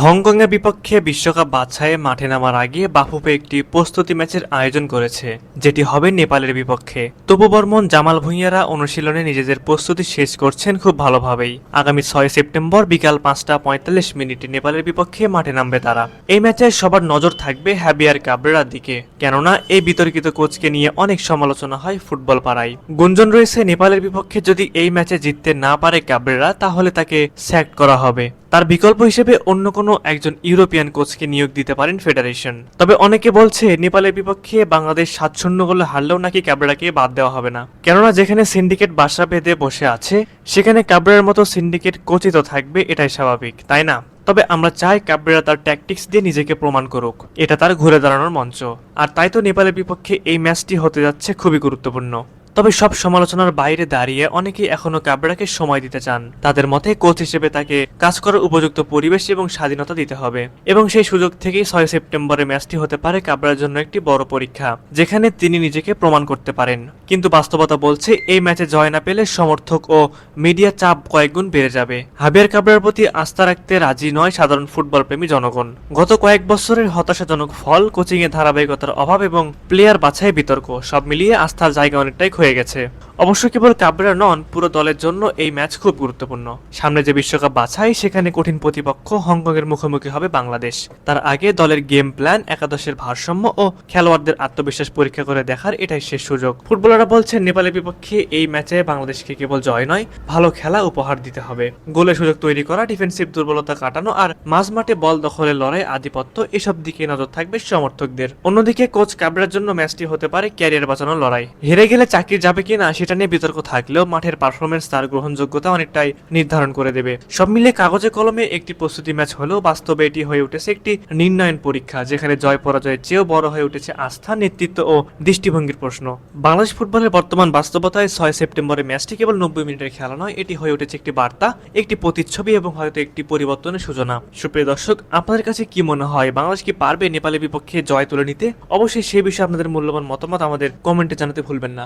হংকংয়ের বিপক্ষে বিশ্বকাপ বাছাইয়ে মাঠে নামার আগে বাফুফে একটি প্রস্তুতি ম্যাচের আয়োজন করেছে, যেটি হবে নেপালের বিপক্ষে। তবু বর্মন, জামাল ভুঁইয়ারা অনুশীলনে নিজেদের প্রস্তুতি শেষ করছেন খুব ভালোভাবেই। আগামী ছয় সেপ্টেম্বর বিকাল পাঁচটা পঁয়তাল্লিশ মিনিটে নেপালের বিপক্ষে মাঠে নামবে তারা। এই ম্যাচে সবার নজর থাকবে হ্যাবিয়ার কাবরেরার দিকে। কেননা, এই বিতর্কিত কোচকে নিয়ে অনেক সমালোচনা হয় ফুটবল পাড়ায়। গুঞ্জন রয়েছে, নেপালের বিপক্ষে যদি এই ম্যাচে জিততে না পারে কাবরেরা, তাহলে তাকে স্যাক্ট করা হবে। তার বিকল্প হিসেবে অন্য কোনো একজন ইউরোপিয়ান কোচকে নিয়োগ দিতে পারেন ফেডারেশন। তবে অনেকে বলছে, নেপালের বিপক্ষে বাংলাদেশ সাত গোলে হারলেও নাকি ক্যাবরেরাকে বাদ দেওয়া হবে না। কেননা যেখানে সিন্ডিকেট বাসা বেঁধে বসে আছে, সেখানে ক্যাবরেরার মতো সিন্ডিকেট কোচিত থাকবে এটাই স্বাভাবিক, তাই না? তবে আমরা চাই ক্যাবরেরা তার ট্যাকটিক্স দিয়ে নিজেকে প্রমাণ করুক। এটা তার ঘুরে দাঁড়ানোর মঞ্চ। আর তাই তো নেপালের বিপক্ষে এই ম্যাচটি হতে যাচ্ছে খুবই গুরুত্বপূর্ণ। তবে সব সমালোচনার বাইরে দাঁড়িয়ে অনেকেই এখনও কাবরাকে সময় দিতে চান। তাদের মতে, কোচ হিসেবে তাকে কাজ করার উপযুক্ত পরিবেশ এবং স্বাধীনতা দিতে হবে। এবং সেই সুযোগ থেকেই ছয় সেপ্টেম্বরে ম্যাচটি হতে পারে কাবরার জন্য একটি বড় পরীক্ষা, যেখানে তিনি নিজেকে প্রমাণ করতে পারেন। কিন্তু বাস্তবতা বলছে, এই ম্যাচে জয় না পেলে সমর্থক ও মিডিয়া চাপ কয়েকগুণ বেড়ে যাবে। হাবিয়ার কাবরার প্রতি আস্থা রাখতে রাজি নয় সাধারণ ফুটবল প্রেমী জনগণ। গত কয়েক বছরের হতাশাজনক ফল কোচিংয়ে ধারাবাহিকতার অভাব এবং প্লেয়ার বাছাই বিতর্ক, সব মিলিয়ে আস্থার জায়গা অনেকটাই হয়ে গেছে। অবশ্য কেবল কাবরা নন, পুরো দলের জন্য এই ম্যাচ খুব গুরুত্বপূর্ণ। সামনে যে বিশ্বকাপ বাছাই, সেখানে কঠিন প্রতিপক্ষ হংকংয়ের মুখোমুখি হবে বাংলাদেশ। তার আগে দলের গেম প্ল্যান, একাদশের ভারসাম্য ও খেলোয়াড়দের আত্মবিশ্বাস পরীক্ষা করে দেখার এটাই শেষ সুযোগ। ফুটবলাররা বলছেন, নেপালের বিপক্ষে এই ম্যাচে বাংলাদেশকে কেবল জয় নয়, ভালো খেলা উপহার দিতে হবে। গোলের সুযোগ তৈরি করা, ডিফেন্সিভ দুর্বলতা কাটানো আর মাঝমাঠে বল দখলের লড়াই, আধিপত্য, এসব দিকে নজর থাকবে সমর্থকদের। অন্যদিকে কোচ কাবরার জন্য ম্যাচটি হতে পারে ক্যারিয়ার বাঁচানোর লড়াই। হেরে গেলে চাকরি যাবে কিনা সেটা নিয়ে বিতর্ক থাকলেও মাঠের পারফরমেন্স তার গ্রহণযোগ্যতা অনেকটাই নির্ধারণ করে দেবে। সব মিলে কাগজে কলমে একটি প্রস্তুতি ম্যাচ হলেও বাস্তবে এটি হয়ে উঠেছে একটি নির্ণয়ন পরীক্ষা, যেখানে জয় পরাজয়ের চেয়েও বড় হয়ে উঠেছে আস্থা, নেতৃত্ব ও দৃষ্টিভঙ্গির প্রশ্ন। বাংলাদেশ ফুটবলের বর্তমান বাস্তবতায় ছয় সেপ্টেম্বরের ম্যাচটি কেবল নব্বই মিনিটের খেলা নয়, এটি হয়ে উঠেছে একটি বার্তা, একটি প্রতিচ্ছবি এবং হয়তো একটি পরিবর্তনের সূচনা। সুপ্রিয় দর্শক, আপনাদের কাছে কি মনে হয়, বাংলাদেশ কি পারবে নেপালের বিপক্ষে জয় তুলে নিতে? অবশ্যই সেই বিষয়ে আপনাদের মূল্যবান মতামত আমাদের কমেন্টে জানাতে ভুলবেন না।